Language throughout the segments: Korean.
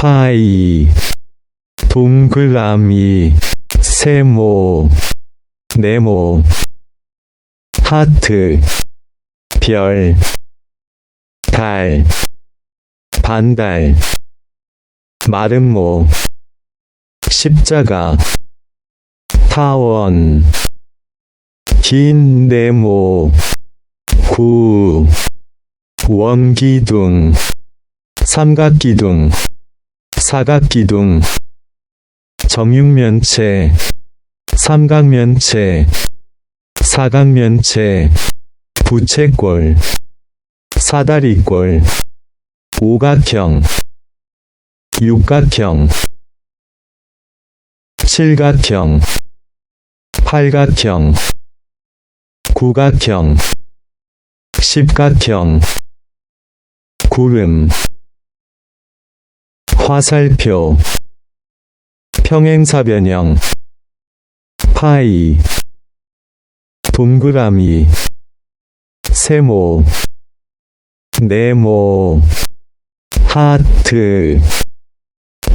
파이 동그라미 세모 네모 하트 별 달, 반달, 마름모, 십자가, 타원, 긴 네모, 구, 원기둥, 삼각기둥, 사각기둥, 정육면체, 삼각면체, 사각면체, 부채꼴, 사다리꼴, 오각형, 육각형, 칠각형, 팔각형, 구각형, 십각형, 구름, 화살표, 평행사 변형, 파이, 동그라미, 세모, 네모, 하트,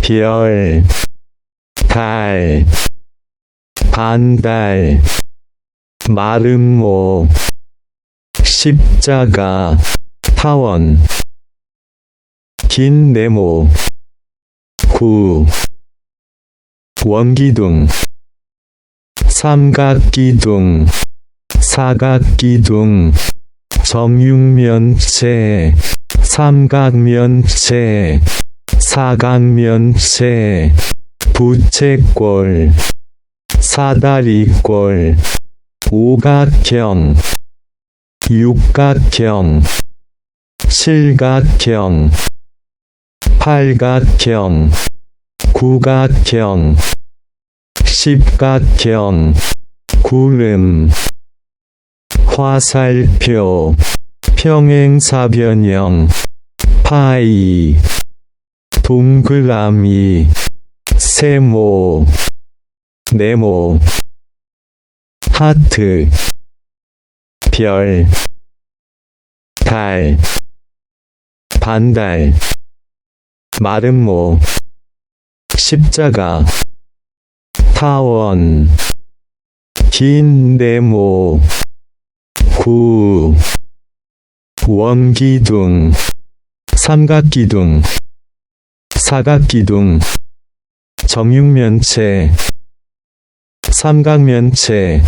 별, 달, 반달, 마름모, 십자가, 타원, 긴 네모, 구, 원기둥, 삼각기둥, 사각기둥, 정육면체, 삼각면체, 사각면체, 부채꼴, 사다리꼴, 오각형, 육각형, 칠각형, 팔각형, 구각형, 십각형, 구름, 화살표, 평행사변형, 파이, 동그라미, 세모, 네모, 하트, 별, 달, 반달, 마름모, 십자가, 타원, 긴 네모, 구, 원기둥, 삼각기둥, 사각기둥, 정육면체, 삼각면체,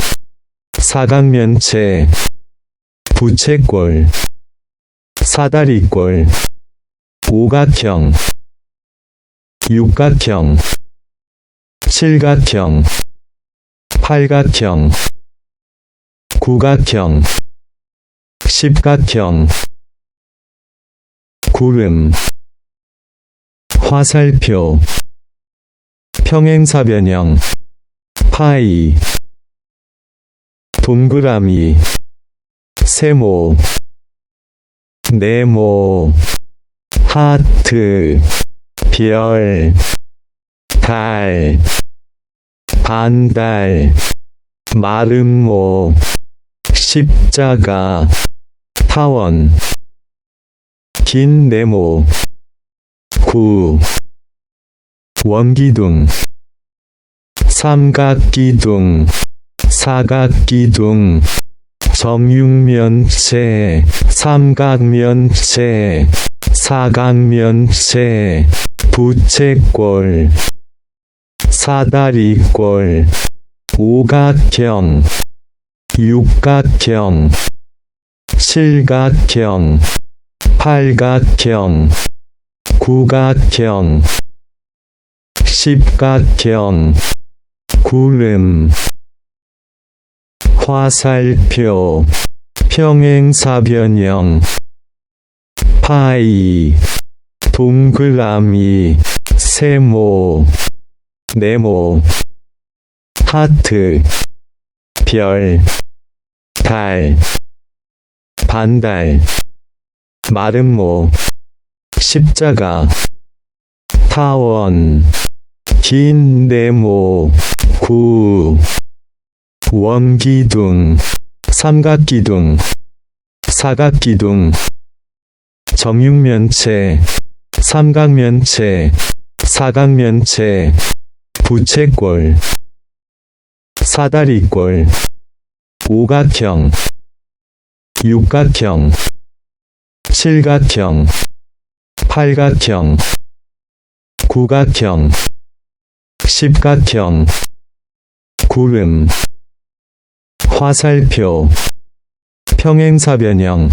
사각면체, 부채꼴, 사다리꼴, 오각형, 육각형, 칠각형, 팔각형, 구각형, 십각형, 구름, 화살표, 평행사변형, 파이, 동그라미, 세모, 네모, 하트, 별, 달, 반달, 마름모, 십자가, 타원, 긴 네모, 구, 원기둥, 삼각기둥, 사각기둥, 정육면체, 삼각면체, 사각면체, 부채꼴, 사다리꼴, 오각형, 육각형, 칠각형, 팔각형, 구각형, 십각형, 구름, 화살표, 평행사변형, 파이, 동그라미, 세모, 네모, 하트, 별, 달, 반달, 마름모, 십자가, 타원, 긴 네모, 구, 원기둥, 삼각기둥, 사각기둥, 정육면체, 삼각면체, 사각면체, 부채꼴, 사다리꼴, 오각형, 육각형, 칠각형, 팔각형, 구각형, 십각형, 구름, 화살표, 평행사변형,